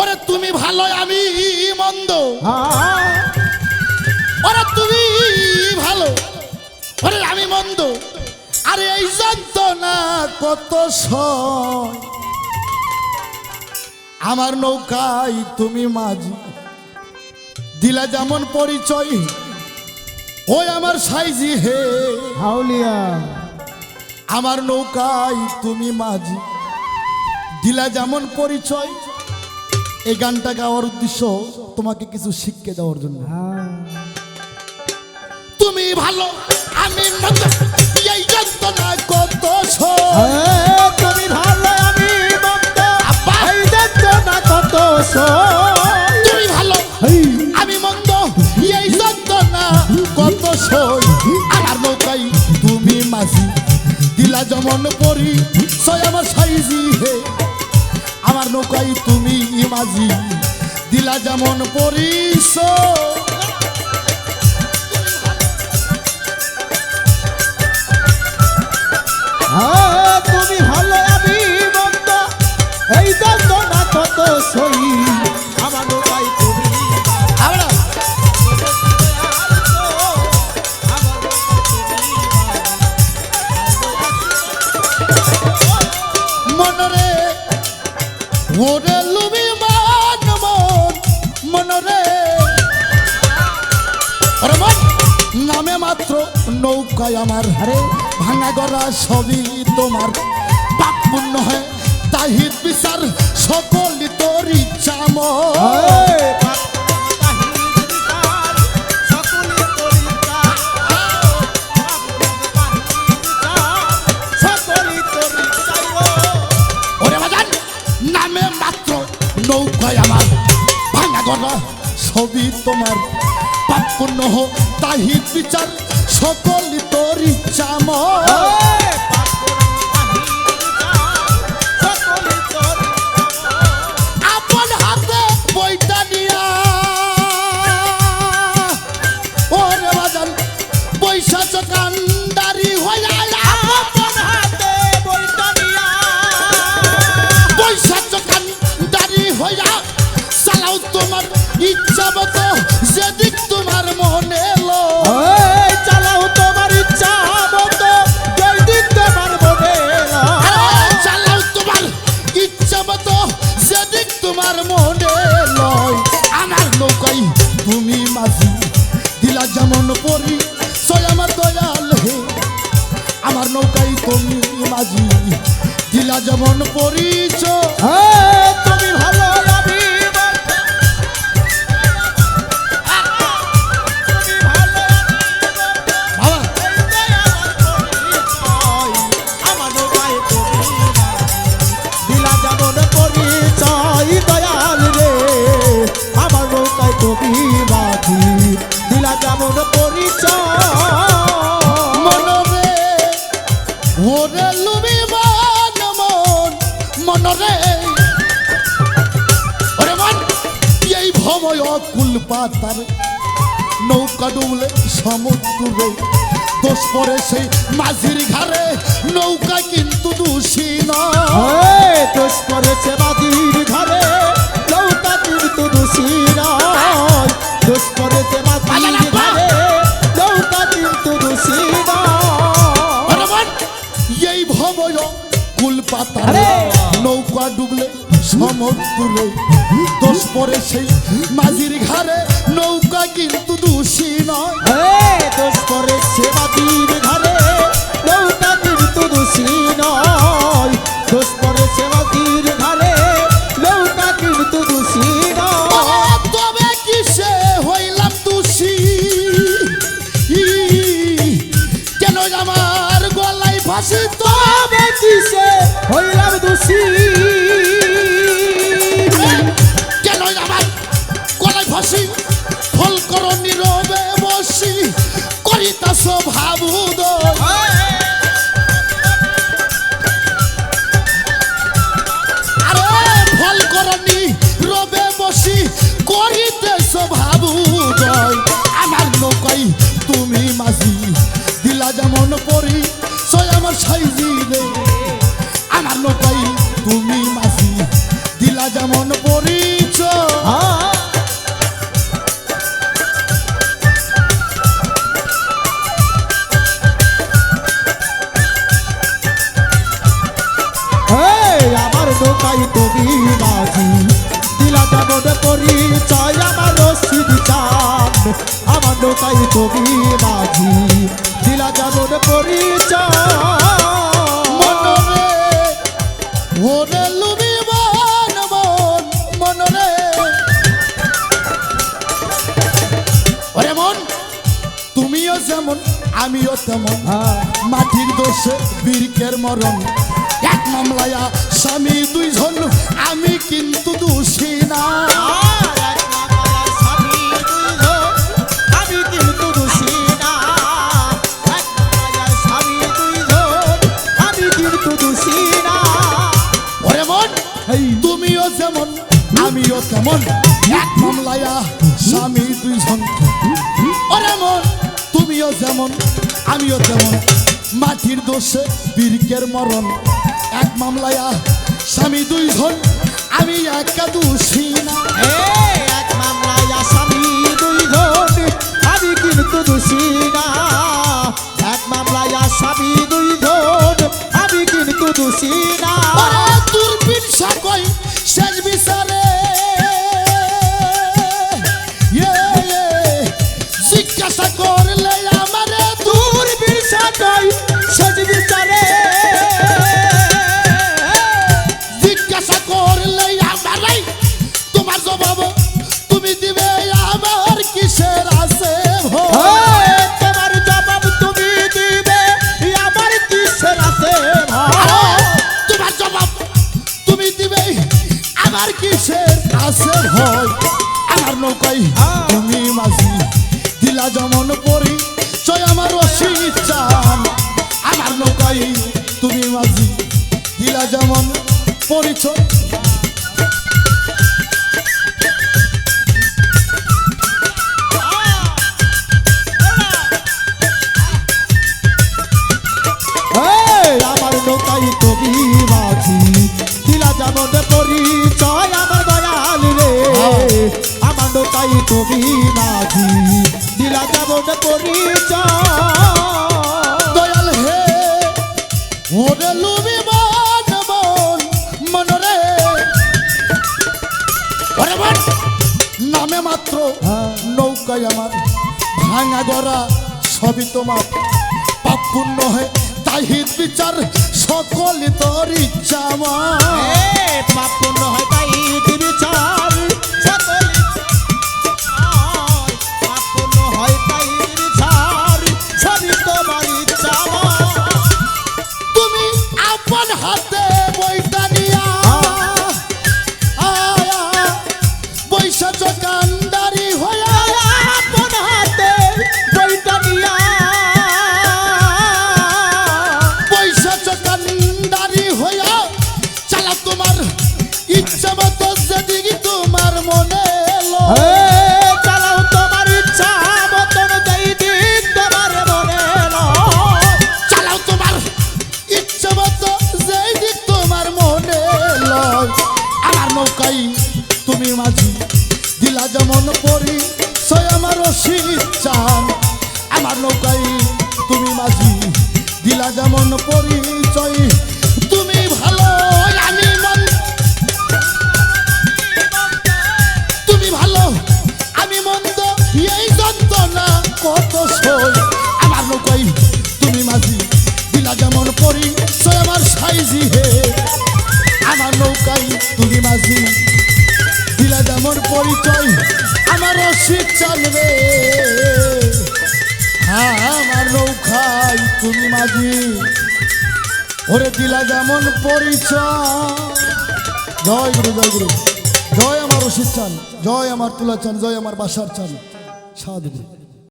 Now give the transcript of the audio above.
ওরে তুমি ভালো আমি মন্দ। ওরে তুমি ভালো। ওরে আমি মন্দ। আরে এই না কত আমার নৌকায় তুমি মাঝি। দিলা যেমন পরিচয় ওই আমার সাইজি হে। হাউলিয়া। আমার নৌকায় তুমি মাঝি। দিলা যেমন পরিচয় এই গানটা গাওয়ার উদ্দেশ্য তোমাকে কিছু শিক্ষা দেওয়ার জন্য। হ্যাঁ। তুমি ভালো আমি মন্দ এই যন্ত্রণা কত তুমি ভালো আমি মন্দ। এই না কত তুমি ভালো আমি মন্দ এই যন্ত্রণা কত সই আমার নৌকাই তুমি মাঝি দিলা যেমন পরি সয় আমার সাইজি হে। আমার নৌকাই তুমি মাঝি দিলা যেমন পরিচয় ওরে লুবি মান, মন মনরে মন নামে নৌকায় আমার হারে, ভাঙা গড়া সবই তোমার। পাপ পূর্ণ হয় তাহিত বিচার সকল তোর ইচ্ছা তোমার পাপ পূর্ণ হোক তাহি বিচার সকল তোর ইচ্ছা যেমন পরি সয় আমার দয়াল হে। আমার নৌকাই তুমি মাঝি। দিলা যেমন পরিচয়। পাতার নৌকা ডুবলে সমুদ্রে। দোষ পড়ে সেই মাঝির ঘাড়ে নৌকা কিন্তু দোষী নয় এই দোষ করেছে মাদির ঘরে নৌকা কিন্তু দোষী নয় দোষ ঘরে নৌকা কিন্তু দোষী নয় এই ভময় কুল পাতার নৌকা ডুবলে সমুদ্রে দোষ পড়ে সেই মাঝির ঘরে নৌকা কিন্তু দোষী নয়। এই দোষ করেছে মাঝির ঘরে নৌকা কিন্তু দোষী নয়। নৌকাই তুমি মাঝি দিলা যেমন পরিচয়। তুমিও যেমন, আমিও তেমন। মাটির দোষে বীরকের মরণ। এক মামলায়া স্বামী দুইজন, আমি কিন্তু দোষী না। তুমিও যেমন, আমিও তেমন। এক মামলায়া স্বামী দুইজন। ওরে মন, তুমিও যেমন, আমিও তেমন। মাটির দোষে বীরকের মরণ। এক মামলায়া স্বামী দুইজন, আমি একা দোষী না। জিজ্ঞাসা করলে আমারে দূর বিষয় সেজ বিচারে জিজ্ঞাসা করলে আমারে তোমার জবাব তুমি দিবে আমার কিসের আছে ভয়? তোমার জবাব তুমি দিবে আমার কিসের আছে? তোমার জবাব তুমি দিবে আমার কিসের আছে ভয় আমার নৌকাই তুমি মাঝি দিলা যেমন পরি চয় আমার রশিদ চান আমার নৌকাই তুমি মাঝি দিলা যেমন পরিচয় আমার নৌকাই তুমি মাঝি দিলা যেমন পরিচয় আমার দয়াল রে। আমার নৌকাই তুমি পরিচয়। দয়াল হে ওরে লুবি মনরে ওরে নামে মাত্র নৌকায় আমার ভাঙা গড়া সবই তোমার পাপ পুণ্য হয়। তাহিদ বিচার সকল তোর ইচ্ছা পাপ পূর্ণ হয় তাই দিবি নৌকাই তুমি মাঝি, দিলা যেমন পরি সে আমার সাইজি হে। আমার নৌকাই, তুমি মাঝি, দিলা যেমন পরিচয়, আমার রসিদ চলবে। হ্যাঁ আমার নৌকাই, তুমি মাঝি, ওরে দিলা যেমন পরিচয়। জয় গুরু জয় গুরু। জয় আমার রশিদ চান, জয় আমার তুলা চান, জয় আমার বাসার চান। সাধু।